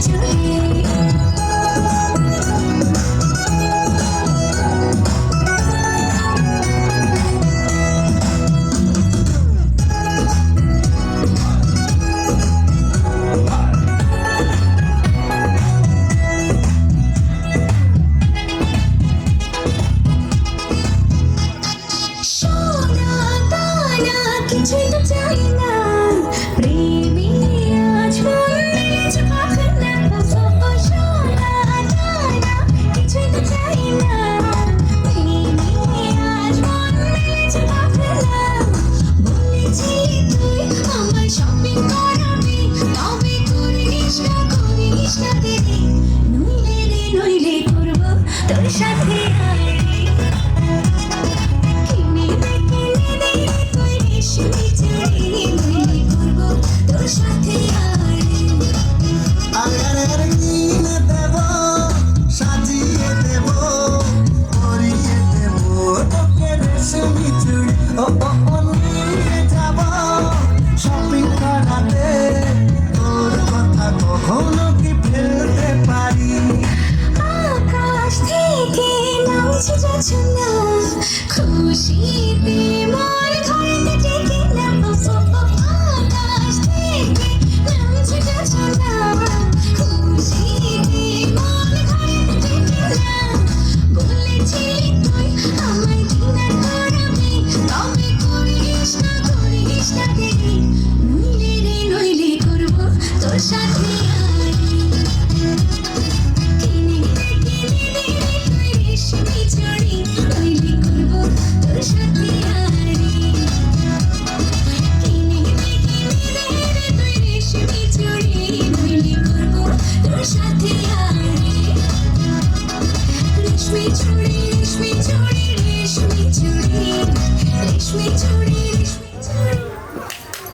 to me. কিছুই তো চাই না। প্রেমী আজ মন মেলেছে পাখের দেখা সব শোনা যায় না। কিছুই তো চাই না। শপিং করাবি, তবে তোর নিষ্ঠা করি নিষ্ঠা দিদি। নইলে রে, নইলে করব তোর সাথে হাতে তোর কথা কখনো কি ফেলতে পারি? আকাশ থেকে নামছে যাচ্ছে না খুশিতে মন Reach me to me.